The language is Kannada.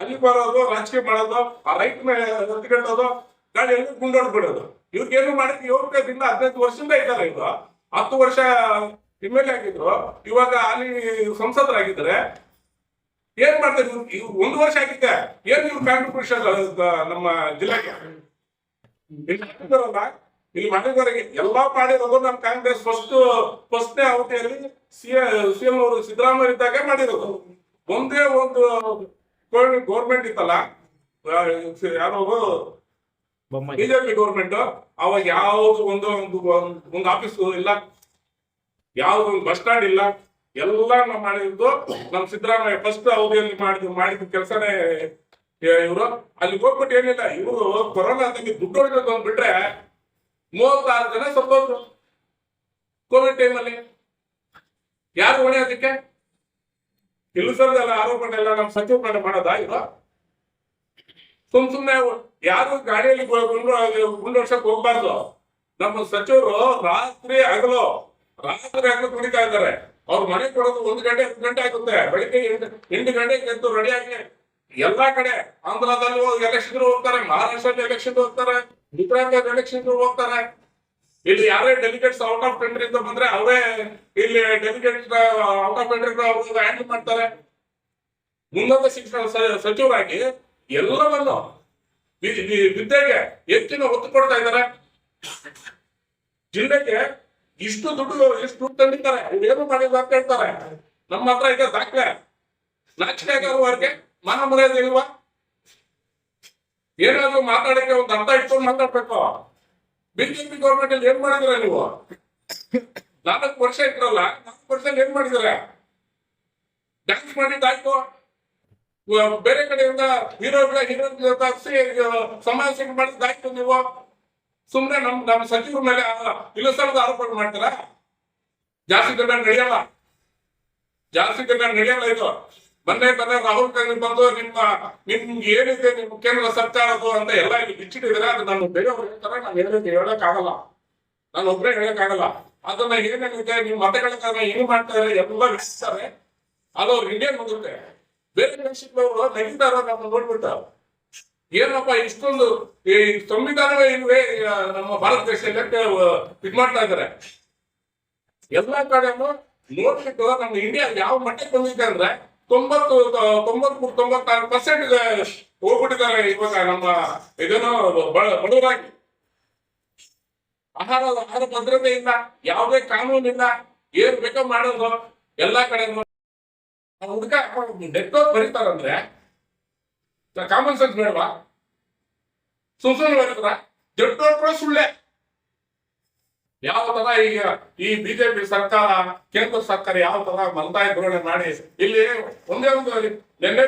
ಅಲ್ಲಿ ಬರೋದು, ರಾಜಕೀಯ ಮಾಡೋದು, ಆ ರೈತನ ಎತ್ಕೊಂಡೋದು ಗಾಡಿ ಎಲ್ಲಿ ಗುಂಡೋಡ್ ಬಿಡೋದು ಇವ್ರಿಗೆ ಏನು ಮಾಡಕ್ಕೆ ಯೋಗ್ಯದಿಂದ ಹದಿನೈದು ವರ್ಷದಿಂದ ಇದ್ದಾರೆ ಇದು ಹತ್ತು ವರ್ಷ ಎಂ ಎಲ್ ಎ ಆಗಿದ್ರು. ಇವಾಗ ಅಲ್ಲಿ ಸಂಸದರಾಗಿದ್ದಾರೆ. ಏನ್ ಮಾಡ್ತಾರೆ ಒಂದು ವರ್ಷ ಆಗಿದ್ದೆ. ಏನ್ ಇವ್ರು ಕಾಂಟ್ರಿಬ್ಯೂಷನ್ ನಮ್ಮ ಜಿಲ್ಲೆಗೆ? ಇಲ್ಲಿ ಮಾಡಿದವರಿಗೆ ಎಲ್ಲಾ ಮಾಡಿರೋದು ನಮ್ಮ ಕಾಂಗ್ರೆಸ್ ಫಸ್ಟ್ ಫಸ್ಟ್ನೇ ಅವಧಿಯಲ್ಲಿ ಸಿ ಸಿಎಂ ಅವರು ಸಿದ್ದರಾಮಯ್ಯ ಇದ್ದಾಗ ಮಾಡಿರೋದು. ಒಂದೇ ಒಂದು ಗೌರ್ಮೆಂಟ್ ಇತ್ತಲ್ಲ ಯಾರು ಬಿಜೆಪಿ ಗೌರ್ಮೆಂಟ್. ಅವಾಗ ಯಾವ್ದು ಒಂದು ಒಂದು ಒಂದು ಆಫೀಸ್ ಇಲ್ಲ ಯಾವ್ದು ಒಂದು ಬಸ್ ಸ್ಟ್ಯಾಂಡ್ ಇಲ್ಲ ಎಲ್ಲ ನಾವು ಮಾಡಿದ್ದು ನಮ್ ಸಿದ್ದರಾಮಯ್ಯ ಫಸ್ಟ್ ಅವಧಿಯಲ್ಲಿ ಮಾಡಿದ ಮಾಡಿದ ಕೆಲಸನೇ ಇವರು. ಅಲ್ಲಿ ಹೋಗ್ಬಿಟ್ಟು ಏನಿಲ್ಲ ಇವರು ಕೊರೋನಾದಲ್ಲಿ ದುಡ್ಡು ಹೊಡಿಬೇಕು ಅಂದ್ಬಿಟ್ರೆ ಮೂವತ್ತಾರು ಜನ ಸತ್ತೋದ್ರು. ಕೋವಿಡ್ ಟೈಮಲ್ಲಿ ಯಾರು ಹೊಣೆ ಅದಕ್ಕೆ? ಕೆಲಸದಲ್ಲ ಆರೋಪನೆಲ್ಲ ನಮ್ಮ ಸಚಿವ ಮೇಲೆ ಮಾಡೋದಾ ಇವರು ಸುಮ್ ಸುಮ್ನೆ ಯಾರು ಗಾಡಿಯಲ್ಲಿ ಮುಂದುವರ್ಷಕ್ಕೆ ಹೋಗ್ಬಾರ್ದು. ನಮ್ಮ ಸಚಿವರು ರಾತ್ರಿ ಹಗಲು ರಾತ್ರಿ ಹಗಲು ಕುಡಿತಾ ಇದ್ದಾರೆ. ಅವ್ರ ಮನೆ ಕೊಡೋದು ಒಂದು ಗಂಟೆ, ಹತ್ತು ಗಂಟೆ ಆಗುತ್ತೆ. ಬೆಳಿಗ್ಗೆ ಎಂಟು ಗಂಟೆಗೆ ಎದ್ದು ರೆಡಿಯಾಗಿ ಎಲ್ಲಾ ಕಡೆ ಆಂಧ್ರದಲ್ಲಿ ಎಲೆಕ್ಷನ್ ಹೋಗ್ತಾರೆ, ಮಹಾರಾಷ್ಟ್ರದಲ್ಲಿ ಎಲೆಕ್ಷನ್ ಹೋಗ್ತಾರೆ ಗುಜರಾತ್ ಎಲೆಕ್ಷನ್ ಹೋಗ್ತಾರೆ. ಇಲ್ಲಿ ಯಾರೇ ಡೆಲಿಗೇಟ್ಸ್ ಔಟ್ ಆಫ್ ಕಂಟ್ರಿ ಅಂತ ಬಂದ್ರೆ ಅವರೇ ಇಲ್ಲಿ delegates out of country handle ಮಾಡ್ತಾರೆ. ಉನ್ನತ ಶಿಕ್ಷಣ ಸಚಿವರಾಗಿ ಎಲ್ಲವನ್ನು ವಿದ್ಯೆಗೆ ಹೆಚ್ಚಿನ ಒತ್ತು ಕೊಡ್ತಾ ಇದ್ದಾರೆ. ಜಿಲ್ಲೆಗೆ ಇಷ್ಟು ದುಡ್ಡು ಇಷ್ಟು ದುಡ್ಡು ತಂದಿದ್ದಾರೆ. ಏನು ಮಾಡಿದ್ರು ಅಂತ ಹೇಳ್ತಾರೆ. ನಮ್ಮ ಹತ್ರ ಈಗ ದಾಖಲೆ. ನಾಚಿಕೆ ಆಗೋವರೆಗೆ ಮಾನ ಮರ್ಯಾದೆ ಇಲ್ವಾ? ಏನಾದ್ರು ಮಾತಾಡಕ್ಕೆ ಒಂದು ಅರ್ಥ ಇಟ್ಕೊಂಡು ಮಾತಾಡ್ಬೇಕು. ಬಿಜೆಪಿ ಗೌರ್ಮೆಂಟ್ ಅಲ್ಲಿ ಏನ್ ಮಾಡಿದ್ರ ನೀವು? ನಾಲ್ಕು ವರ್ಷ ಇಟ್ಟಿರಲ್ಲ ನಾಲ್ಕು ವರ್ಷ ಏನ್ ಮಾಡಿದ್ರ? ಡ್ಯಾನ್ಸ್ ಮಾಡಿದ್ದಾಯ್ತು. ಬೇರೆ ಕಡೆಯಿಂದ ಹೀರೋಗಳ ಹೀರೋ ಸಮಾಜ ಸೇವೆ ಮಾಡಿದ್ದಾಯ್ತು ನೀವು. ಸುಮ್ನೆ ನಮ್ ನಮ್ಮ ಸಚಿವರ ಮೇಲೆ ಇಲ್ಲಸಲದ ಆರೋಪ ಮಾಡ್ತಾರ? ಜಾಸ್ತಿ ದಿನ ನಡೆಯಲ್ಲ. ಜಾಸ್ತಿ ದಿನ ನಡೆಯಲ್ಲ ಇದು. ಮೊನ್ನೆ ಮೊನ್ನೆ ರಾಹುಲ್ ಗಾಂಧಿ ಬಂದು ನಿಮ್ಮ, ನಿಮ್ಗೆ ಏನಿದೆ ನಿಮ್ಮ ಕೇಂದ್ರ ಸರ್ಕಾರದ್ದು ಅಂತ ಎಲ್ಲ ಇಲ್ಲಿ ಬಿಚ್ಚಿಟ್ಟಿದ್ರೆ ಅದು ನಾನು ಬೇರೆಯವ್ರು ಹೇಳ್ತಾರೆ ನಾನು ಏನಿದೆ ಹೇಳಕ್ ಆಗಲ್ಲ. ನಾನು ಒಬ್ಬರೇ ಹೇಳಕ್ ಆಗಲ್ಲ. ಅದನ್ನ ಏನೇನಿದೆ ನಿಮ್ ಮತಗಳ ಏನು ಮಾಡ್ತಾರೆ ಎಲ್ಲ ಬಿಡಿಸ್ತಾರೆ ಅದು ಅವ್ರು ಇಂಡಿಯನ್ ಹೋಗುತ್ತೆ. ಬೇರೆ ದೇಶದವರು ನೆಗಿತಾರ ನಮ್ಮ ನೋಡ್ಬಿಟ್ಟು ಏನಪ್ಪ ಇಷ್ಟೊಂದು, ಈ ಸಂವಿಧಾನವೇ ಇಲ್ವೇ ನಮ್ಮ ಭಾರತ ದೇಶದಲ್ಲಿ ಇದ್ ಮಾಡ್ತಾ ಇದಾರೆ. ಎಲ್ಲಾ ಕಡೆನೂ ನೋಡ್ಬಿಟ್ಟು ನಮ್ಮ ಇಂಡಿಯಾ ಯಾವ ಮಟ್ಟಕ್ಕೆ ಬಂದಿದೆ ಅಂದ್ರೆ ತೊಂಬತ್ತು ತೊಂಬತ್ಮೂರು, ತೊಂಬತ್ತಾರು ಪರ್ಸೆಂಟ್ ಹೋಗ್ಬಿಟ್ಟಿದ್ದಾರೆ ಇವಾಗ ನಮ್ಮ ಇದನ್ನು ಬಡವರಾಗಿ. ಆಹಾರ ಆಹಾರ ಭದ್ರತೆ ಇಲ್ಲ ಯಾವುದೇ ಕಾನೂನು ಇಲ್ಲ ಏನ್ ಬೇಕೋ ಮಾಡೋದು ಎಲ್ಲಾ ಕಡೆ ಹುಡುಗ ಡೆತ್ ಬರೀತಾರಂದ್ರೆ ಕಾಮನ್ ಸೆನ್ಸ್ ಬೇಡವಾ? ಸುಮ್ ಸುಮ್ಮನೆ ಬರೀತಾರ ಜಡ್ಡು ಸುಳ್ಳೆ. ಯಾವ ತರ ಈಗ ಈ ಬಿಜೆಪಿ ಸರ್ಕಾರ, ಕೇಂದ್ರ ಸರ್ಕಾರ ಯಾವ ತರ ಮಲತಾಯಿ ಧೋರಣೆ ಮಾಡಿ? ಇಲ್ಲಿ ಒಂದೇ ಒಂದು ನಿನ್ನೆ